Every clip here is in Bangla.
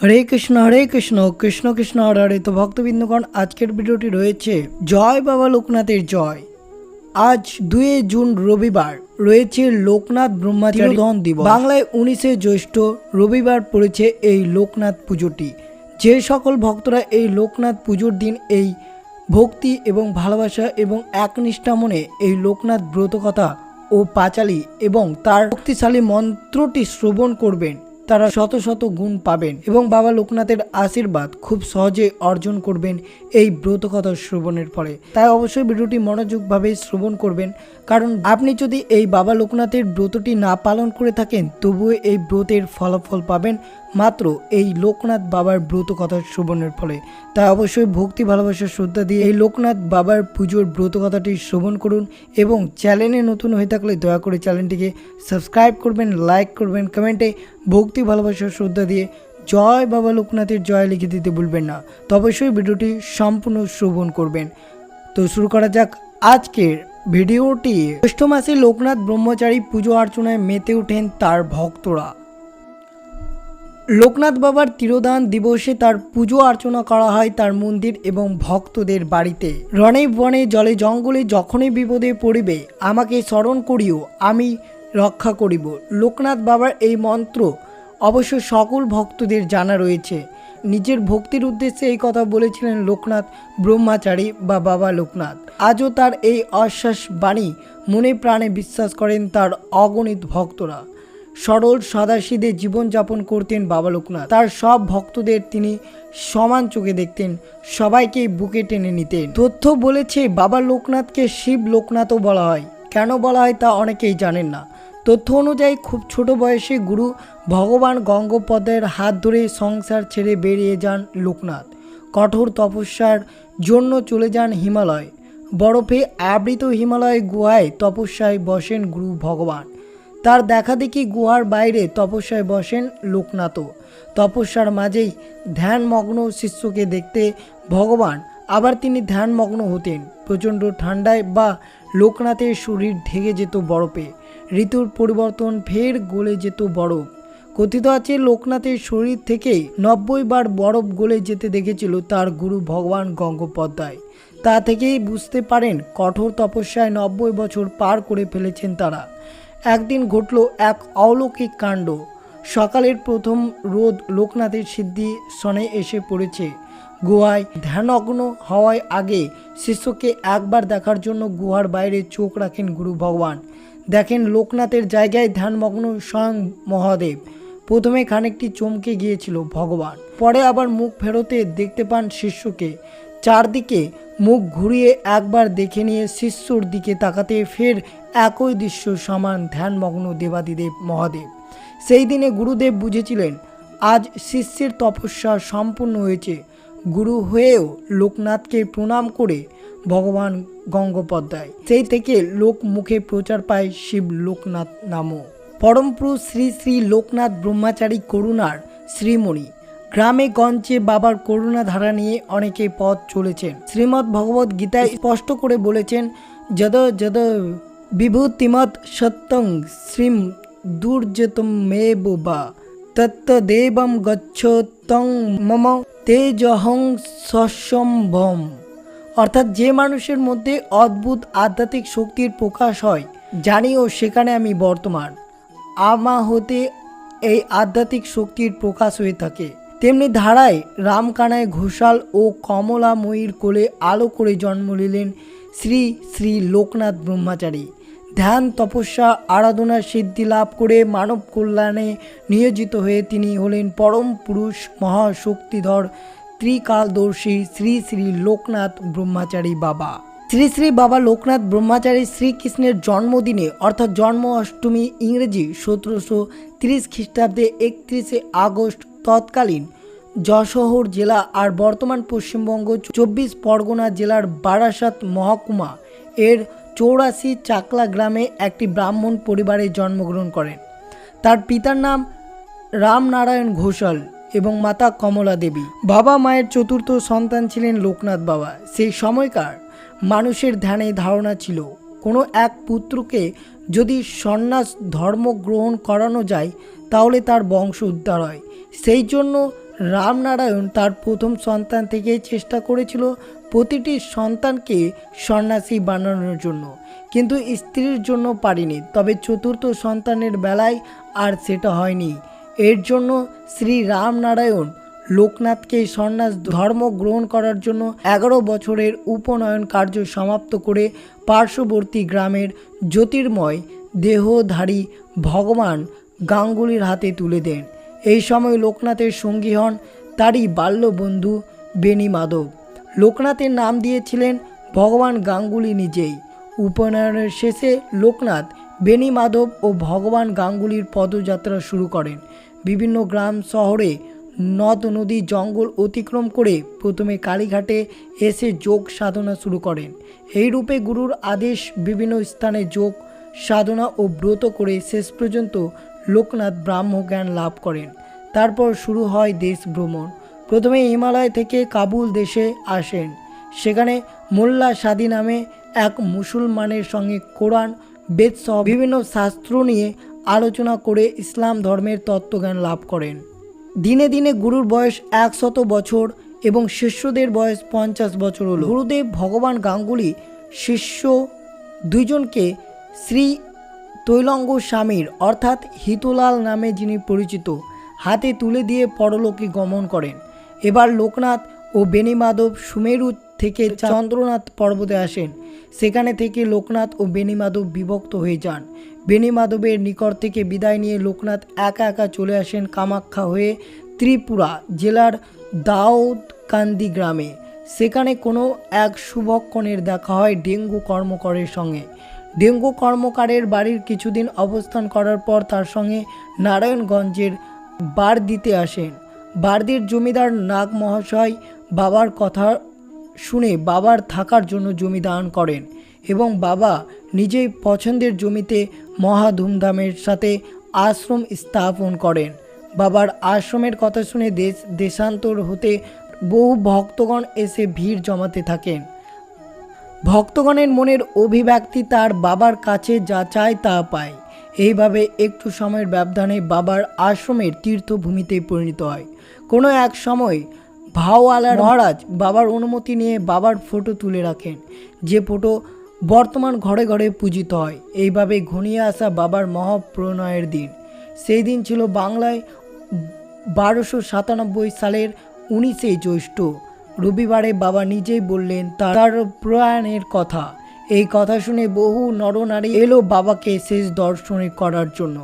হরে কৃষ্ণ হরে কৃষ্ণ কৃষ্ণ কৃষ্ণ হরে হরে। তো ভক্তবৃন্দগণ আজকের ভিডিওটি রয়েছে জয় বাবা লোকনাথের জয়। আজ দুই জুন রবিবার রয়েছে লোকনাথ ব্রহ্মাচারী দহন দিবস। বাংলায় উনিশে জ্যৈষ্ঠ রবিবার পড়েছে এই লোকনাথ পুজোটি। যে সকল ভক্তরা এই লোকনাথ পুজোর দিন এই ভক্তি এবং ভালোবাসা এবং একনিষ্ঠা মনে এই লোকনাথ ব্রতকথা ও পাঁচালী এবং তার শক্তিশালী মন্ত্রটি শ্রবণ করবেন। তারা শত শত গুণ পাবেন এবং বাবা লোকনাথের আশীর্বাদ খুব সহজে অর্জন করবেন এই ব্রতকথা শ্রবণের ফলে। তাই অবশ্যই ভিডিওটি মনোযোগভাবে শ্রবণ করবেন, কারণ আপনি যদি এই বাবা লোকনাথের ব্রতটি না পালন করে থাকেন, তবুও এই ব্রতের ফলাফল পাবেন মাত্র এই লোকনাথ বাবার ব্রত কথা শ্রবণের ফলে। তাই অবশ্যই ভক্তি, ভালোবাসার শ্রদ্ধা দিয়ে এই লোকনাথ বাবার পুজোর ব্রত কথাটি শ্রবণ করুন এবং চ্যানেলে নতুন হয়ে থাকলে দয়া করে চ্যানেলটিকে সাবস্ক্রাইব করবেন, লাইক করবেন, কমেন্টে ভক্তি, ভালোবাসার শ্রদ্ধা দিয়ে জয় বাবা লোকনাথের জয় লিখে দিতে ভুলবেন না। তো অবশ্যই ভিডিওটি সম্পূর্ণ শ্রবণ করবেন। তো শুরু করা যাক আজকের ভিডিওটি। জ্যৈষ্ঠ মাসে লোকনাথ ব্রহ্মচারী পুজো অর্চনায় মেতে ওঠেন তার ভক্তরা। লোকনাথ বাবার তিরোদান দিবসে তার পুজো অর্চনা করা হয় তার মন্দির এবং ভক্তদের বাড়িতে। রণে বনে জলে জঙ্গলে যখনই বিপদে পড়িবে, আমাকে স্মরণ করিও, আমি রক্ষা করিব। লোকনাথ বাবার এই মন্ত্র অবশ্য সকল ভক্তদের জানা রয়েছে। নিজের ভক্তির উদ্দেশ্যে এই কথা বলেছিলেন লোকনাথ ব্রহ্মাচারী বা বাবা লোকনাথ। আজও তার এই অশ্বাস বাণী মনে প্রাণে বিশ্বাস করেন তার অগণিত ভক্তরা। সরল সাদাসিদে জীবনযাপন করতেন বাবা লোকনাথ। তার সব ভক্তদের তিনি সমান চোখে দেখতেন, সবাইকে বুকে টেনে নিতেন। তথ্য বলেছে, বাবা লোকনাথকে শিব লোকনাথও বলা হয়। কেন বলা হয় তা অনেকেই জানেন না। তথ্য অনুযায়ী, খুব ছোট বয়সে গুরু ভগবান গঙ্গোপাধ্যায়ের হাত ধরে সংসার ছেড়ে বেরিয়ে যান লোকনাথ। কঠোর তপস্যার জন্য চলে যান হিমালয়। বরফে আবৃত হিমালয় গুহায় তপস্যায় বসেন গুরু ভগবান। তার দেখা দেখি গুহার বাইরে তপস্যায় বসেন লোকনাথও। তপস্যার মাঝেই ধ্যানমগ্ন শিষ্যকে দেখতে ভগবান, আবার তিনি ধ্যানমগ্ন হতেন। প্রচণ্ড ঠান্ডায় বা লোকনাথের শরীর ঢেকে যেত বরফে। ঋতুর পরিবর্তন ফের গলে যেত বরফ। কথিত আছে, লোকনাথের শরীর থেকে নব্বই বার বরফ গলে যেতে দেখেছিল তার গুরু ভগবান গঙ্গোপাধ্যায়। তা থেকেই বুঝতে পারেন, কঠোর তপস্যায় নব্বই বছর পার করে ফেলেছেন তারা। একদিন ঘটল এক অলৌকিক কাণ্ড। সকালের প্রথম রোদ লোকনাথের সিদ্ধি সনে এসে পড়েছে। গুহায় ধ্যানগ্ন হওয়ার আগে শিষ্যকে একবার দেখার জন্য গুহার বাইরে চোখ রাখেন গুরু ভগবান। দেখেন লোকনাথের জায়গায় ধ্যানমগ্ন স্বয়ং মহাদেব। প্রথমে খানিকটি চমকে গিয়েছিল ভগবান। পরে আবার মুখ ফেরতে দেখতে পান শিষ্যকে। চারদিকে মুখ ঘুরিয়ে একবার দেখে নিয়ে শিষ্যর দিকে তাকাতে ফের একই দৃশ্য সমান ধ্যানমগ্ন দেবাদিদেব মহাদেব। সেই দিনে গুরুদেব বুঝেছিলেন, আজ শিষ্যের তপস্যা সম্পূর্ণ হয়েছে। গুরু হয়েও লোকনাথকে প্রণাম করে ভগবান গঙ্গোপাধ্যায়। সেই থেকে লোক মুখে প্রচার পায় শিব লোকনাথ নামও পরমপুরুষ শ্রী শ্রী লোকনাথ ব্রহ্মচারী করুণার শ্রীমণি। গ্রামে, গঞ্জে বাবার করুণা ধারা নিয়ে অনেকে পথ চলেছেন। শ্রীমৎ ভগবত গীতায় স্পষ্ট করে বলেছেন, যদ যদ বিভূতিমত সত্যং শ্রীম দুর্যতম মে বা তত্তদেবম গচ্ছতং মম তেজহং সসম্ভম। অর্থাৎ যে মানুষের মধ্যে অদ্ভুত আধ্যাত্মিক শক্তির প্রকাশ হয়, জানিও সেখানে আমি বর্তমান। আমা হতে এই আধ্যাত্মিক শক্তির প্রকাশ হয়ে থাকে। তেমনি ধারায় রামকানায় ঘোষাল ও কমলাময়ীর কোলে আলো করে জন্ম নিলেন শ্রী শ্রী লোকনাথ ব্রহ্মচারী। ধ্যান, তপস্যা আরাধনার সিদ্ধি লাভ করে মানব কল্যাণে নিয়োজিত হয়ে তিনি হলেন পরম পুরুষ মহাশক্তিধর ত্রিকালদর্শী শ্রী শ্রী লোকনাথ ব্রহ্মচারী বাবা। শ্রী শ্রী বাবা লোকনাথ ব্রহ্মচারী শ্রীকৃষ্ণের জন্মদিনে, অর্থাৎ জন্ম অষ্টমী ইংরেজি সতেরোশো তিরিশ খ্রিস্টাব্দে একত্রিশে আগস্ট তৎকালীন যশোহর জেলা আর বর্তমান পশ্চিমবঙ্গ চব্বিশ পরগনা জেলার বারাসাত মহকুমা এর চৌরাশি চাকলা গ্রামে একটি ব্রাহ্মণ পরিবারে জন্মগ্রহণ করেন। তার পিতার নাম রামনারায়ণ ঘোষাল এবং মাতা কমলা দেবী। বাবা মায়ের চতুর্থ সন্তান ছিলেন লোকনাথ বাবা। সেই সময়কার মানুষের ধ্যানে ধারণা ছিল, কোনো এক পুত্রকে যদি সন্ন্যাস ধর্ম গ্রহণ করানো যায় তাহলে তার বংশ উদ্ধার হয়। সেই জন্য রামনারায়ণ তার প্রথম সন্তান থেকে চেষ্টা করেছিল প্রতিটি সন্তানকে সন্ন্যাসী বানানোর জন্য। কিন্তু স্ত্রীর জন্য পারিনি, তবে চতুর্থ সন্তানের বেলায় আর সেটা হয়নি। এর জন্য শ্রী রামনারায়ণ লোকনাথকে সন্ন্যাস ধর্ম গ্রহণ করার জন্য এগারো বছরের উপনয়ন কার্য সমাপ্ত করে পার্শ্ববর্তী গ্রামের জ্যোতির্ময় দেহধারী ভগবান গাঙ্গুলির হাতে তুলে দেন। এই সময় লোকনাথের সঙ্গী হন তারই বাল্যবন্ধু বেনি মাধব। লোকনাথের নাম দিয়েছিলেন ভগবান গাঙ্গুলি নিজেই। উপনয়নের শেষে লোকনাথ বেনি মাধব ও ভগবান গাঙ্গুলির পদযাত্রা শুরু করেন। বিভিন্ন গ্রাম, শহরে নদ, নদী, জঙ্গল অতিক্রম করে প্রথমে কালীঘাটে এসে যোগ সাধনা শুরু করেন। এই রূপে গুরুর আদেশ বিভিন্ন স্থানে যোগ, সাধনা ও ব্রত করে শেষ পর্যন্ত লোকনাথ ব্রাহ্মজ্ঞান লাভ করেন। তারপর শুরু হয় দেশ ভ্রমণ। প্রথমে হিমালয় থেকে কাবুল দেশে আসেন। সেখানে মোল্লা সাদি নামে এক মুসলমানের সঙ্গে কোরআন, বেদ সহ বিভিন্ন শাস্ত্র নিয়ে আলোচনা করে ইসলাম ধর্মের তত্ত্বজ্ঞান লাভ করেন। দিনে দিনে গুরুর বয়স একশত বছর এবং শিষ্যদের বয়স পঞ্চাশ বছর হল। গুরুদেব ভগবান গাঙ্গুলি শিষ্য দুইজনকে শ্রী তৈলঙ্গ স্বামীর, অর্থাৎ হিতুলাল নামে যিনি পরিচিত, হাতে তুলে দিয়ে পরলোকে গমন করেন। এবার লোকনাথ ও বেনিমাধব সুমেরু থেকে চন্দ্রনাথ পর্বতে আসেন। সেখানে থেকে লোকনাথ ও বেনিমাধব বিভক্ত হয়ে যান। বেনিমাধবের নিকট থেকে বিদায় নিয়ে লোকনাথ একা একা চলে আসেন কামাখ্যা হয়ে ত্রিপুরা জেলার দাউদকান্দি গ্রামে। সেখানে কোনো এক শুভক্ষণের দেখা হয় ডেঙ্গু কর্মকরের সঙ্গে। ডেঙ্গু কর্মকারের বাড়ির কিছুদিন অবস্থান করার পর তার সঙ্গে নারায়ণগঞ্জের বার দিতে আসেন। বারদির জমিদার নাগ মহাশয় বাবার কথা শুনে বাবার থাকার জন্য জমি দান করেন এবং বাবা নিজেই পছন্দের জমিতে মহা ধুমধামের সাথে আশ্রম স্থাপন করেন। বাবার আশ্রমের কথা শুনে দেশ দেশান্তর হতে বহু ভক্তগণ এসে ভিড় জমাতে থাকেন। ভক্তগণের মনের অভিব্যক্তি তার বাবার কাছে যা চায় তা পায়। এইভাবে একটু সময়ের ব্যবধানে বাবার আশ্রমের তীর্থভূমিতে পরিণত হয়। কোনো এক সময় ভাওয়ালার মহারাজ বাবার অনুমতি নিয়ে বাবার ফটো তুলে রাখেন। যে ফটো বর্তমান ঘরে ঘরে পূজিত হয়। এইভাবে ঘনিয়ে আসা বাবার মহাপ্রণয়ের দিন। সেই দিন ছিল বাংলায় বারোশো সাতানব্বই সালের উনিশে জ্যৈষ্ঠ। রবিবারে বাবা নিজেই বললেন, তার প্রয়াণের কথা। এই কথা শুনে বহু নরনারী এলো বাবাকে শেষ দর্শনে করার জন্য।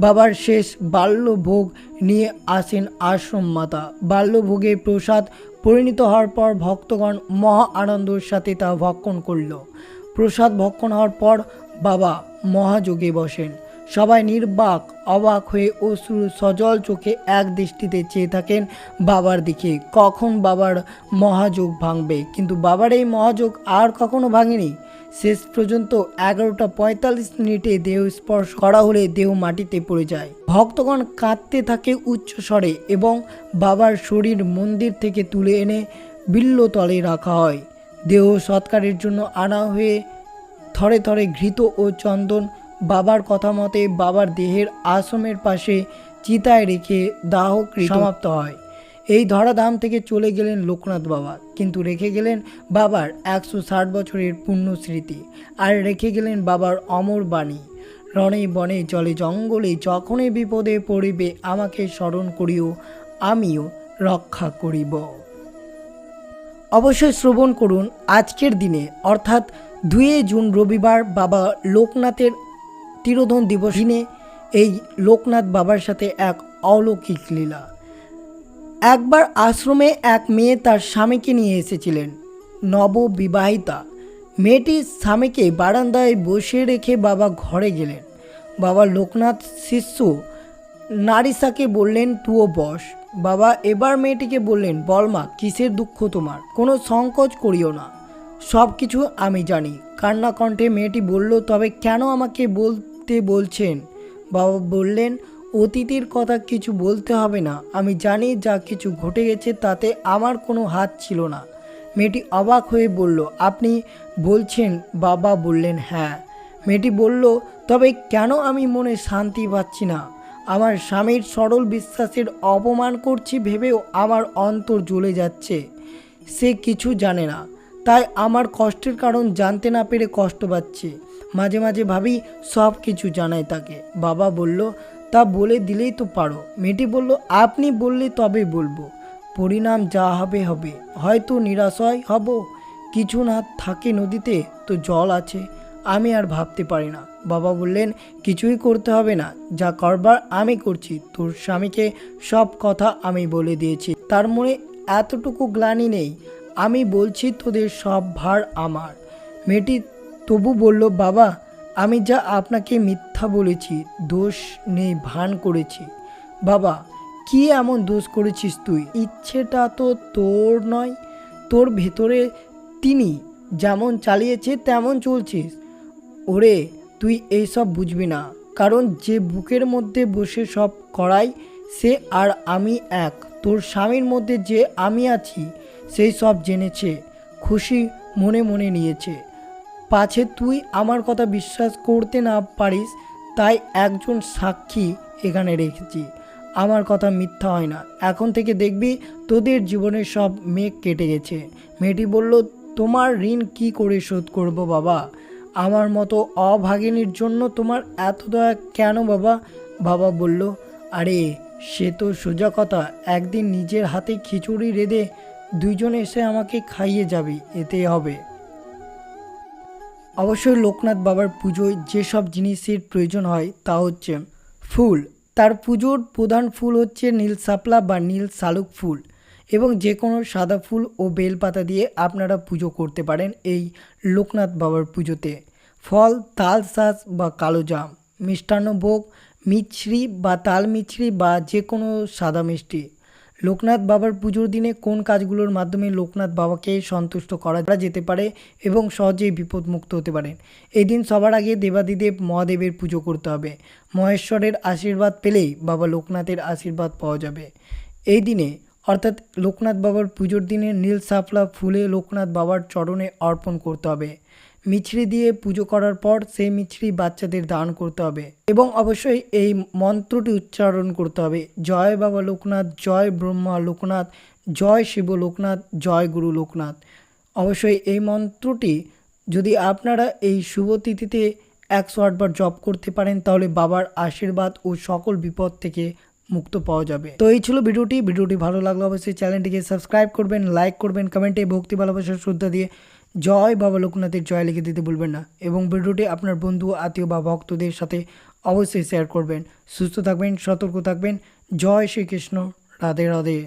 বাবার শেষ বাল্যভোগ নিয়ে আসেন আশ্রম মাতা। বাল্যভোগের প্রসাদ পরিণত হওয়ার পর ভক্তগণ মহা আনন্দের সাথে তা ভক্ষণ করল। প্রসাদ ভক্ষণ হওয়ার পর বাবা মহাযোগে বসেন। সবাই নির্বাক, অবাক হয়ে অশ্রু সজল চোখে এক দৃষ্টিতে চেয়ে থাকেন বাবার দিকে। কখন বাবার মহাযোগ ভাঙবে? কিন্তু বাবার এই মহাযোগ আর কখনো ভাঙেনি। শেষ পর্যন্ত এগারোটা পঁয়তাল্লিশ মিনিটে দেহ স্পর্শ করা হলে দেহ মাটিতে পড়ে যায়। ভক্তগণ কাঁদতে থাকে উচ্চ স্বরে এবং বাবার শরীর মন্দির থেকে তুলে এনে বিল্লতলে রাখা হয়। দেহ সৎকারের জন্য আনা হয়ে থরে থরে ঘৃত ও চন্দন বাবার কথা মতে বাবার দেহের আশ্রমের পাশে চিতায় রেখে দাহ সমাপ্ত হয়। এই ধরাধাম থেকে চলে গেলেন লোকনাথ বাবা, কিন্তু রেখে গেলেন বাবার একশো ষাট বছরের পুণ্য স্মৃতি আর রেখে গেলেন বাবার অমর বাণী। রণে বনে জলে জঙ্গলে যখনই বিপদে পড়িবে আমাকে স্মরণ করিও, আমিও রক্ষা করিব। অবশ্যই শ্রবণ করুন আজকের দিনে, অর্থাৎ দুয়ে জুন রবিবার বাবা লোকনাথের তিরোধন দিবস দিনে এই লোকনাথ বাবার সাথে এক অলৌকিক লীলা। একবার আশ্রমে এক মেয়ে তার স্বামীকে নিয়ে এসেছিলেন। নববিবাহিতা। মেয়েটি স্বামীকে বারান্দায় বসে রেখে বাবা ঘরে গেলেন। বাবা লোকনাথ শিষ্য নারিসাকে বললেন তুও বস। বাবা এবার মেয়েটিকে বললেন, বলমা, কিসের দুঃখ তোমার? কোনো সংকোচ করিও না। সব কিছু আমি জানি। কান্না কণ্ঠে মেয়েটি বলল, তবে কেন আমাকে বলতে বলছেন। বাবা বললেন, অতীতের কথা কিছু বলতে হবে না। আমি জানি যা কিছু ঘটে গেছে তাতে আমার কোনো হাত ছিল না। মেয়েটি অবাক হয়ে বলল, আপনি বলছেন, বাবা বললেন হ্যাঁ। মেয়েটি বলল, তবে কেন আমি মনে শান্তি পাচ্ছি না? আমার স্বামীর সরল বিশ্বাসের অপমান করছি ভেবেও আমার অন্তর জ্বলে যাচ্ছে। সে কিছু জানে না। তাই আমার কষ্টের কারণ জানতে না পেরে কষ্ট পাচ্ছে। মাঝে মাঝে ভাবি সব কিছু জানাই তাকে। বাবা বলল, তা বলে দিলেই তো পারো। মেয়েটি বলল, আপনি বললে তবে বলব। পরিণাম যা হবে হবে। হয়তো নিরাশয় হব। কিছু না থাকে নদীতে, তো জল আছে। আমি আর ভাবতে পারি না। বাবা বললেন, কিছুই করতে হবে না। যা করবার আমি করছি। তোর স্বামীকে সব কথা আমি বলে দিয়েছি। তার মনে এতটুকু গ্লানি নেই। আমি বলছি তোদের সব ভার আমার। মেয়েটি তবু বলল, বাবা, আমি যা আপনাকে মিথ্যা বলেছি, দোষ নেই, ভান করেছি। বাবা, কি এমন দোষ করেছিস তুই? ইচ্ছেটা তো তোর নয়, তোর ভেতরে তিনি যেমন চালিয়েছে, তেমন চলছিস। ওরে, তুই এইসব বুঝবি না, কারণ যে বুকের মধ্যে বসে সব করাই, সে আর আমি এক। তোর স্বামীর মধ্যে যে আমি আছি, সেই সব জেনেছে, খুশি মনে মনে নিয়েছে। পাছে তুই আমার কথা বিশ্বাস করতে না পারিস, তাই একজন সাক্ষী এখানে রেখেছি। আমার কথা মিথ্যা হয় না। এখন থেকে দেখবি তোদের জীবনের সব মেঘ কেটে গেছে। মেয়েটি বলল, তোমার ঋণ কি করে শোধ করব বাবা? আমার মতো অভাগিনীর জন্য তোমার এত দয়া কেন বাবা? বাবা বলল, আরে, সে তো সোজা কথা। একদিন নিজের হাতে খিচুড়ি রেঁধে দুইজন এসে আমাকে খাইয়ে যাবে, এতে হবে। অবশ্যই লোকনাথ বাবার পুজোয় যেসব জিনিসের প্রয়োজন হয় তা হচ্ছে ফুল। তার পুজোর প্রধান ফুল হচ্ছে নীল শাপলা বা নীল শালুক ফুল এবং যে কোনো সাদা ফুল ও বেলপাতা দিয়ে আপনারা পুজো করতে পারেন এই লোকনাথ বাবার পুজোতে। ফল, তাল শাঁস বা কালো জাম, মিষ্টান্ন ভোগ, মিছরি বা তাল মিছরি বা যে কোনো সাদা মিষ্টি। লোকনাথ বাবার পুজোর দিনে কোন কাজগুলোর মাধ্যমে লোকনাথ বাবাকে সন্তুষ্ট করা যেতে পারে এবং সহজেই বিপদমুক্ত হতে পারেন এই দিন সবার আগে দেবাদিদেব মহাদেবের পুজো করতে হবে। মহেশ্বরের আশীর্বাদ পেলেই বাবা লোকনাথের আশীর্বাদ পাওয়া যাবে। এই দিনে, অর্থাৎ লোকনাথ বাবার পুজোর দিনে নীল সাপলা ফুলে লোকনাথ বাবার চরণে অর্পণ করতে হবে। মিছরি দিয়ে পুজো করার পর সেই মিছরি বাচ্চাদের দান করতে হবে। এবং অবশ্যই এই মন্ত্রটি উচ্চারণ করতে হবে। জয় বাবা লোকনাথ, জয় ব্রহ্মা লোকনাথ, জয় শিব লোকনাথ, জয় গুরু লোকনাথ। অবশ্যই এই মন্ত্রটি যদি আপনারা এই শুভ তিথিতে একশো আটবার জপ করতে পারেন, তাহলে বাবার আশীর্বাদ ও সকল বিপদ থেকে মুক্ত পাওয়া যাবে। তো এই ছিল ভিডিওটি। ভিডিওটি ভালো লাগলে অবশ্যই চ্যানেলটিকে সাবস্ক্রাইব করবেন, লাইক করবেন, কমেন্টে ভক্তি ভালোবাসার শ্রদ্ধা দিয়ে জয় বাবা লোকনাথের জয় লিখে দিতে ভুলবেন না এবং ভিডিওটি আপনার বন্ধু, আত্মীয় বা ভক্তদের সাথে অবশ্যই শেয়ার করবেন। সুস্থ থাকবেন, সতর্ক থাকবেন। জয় শ্রীকৃষ্ণ। রাধে রাধে।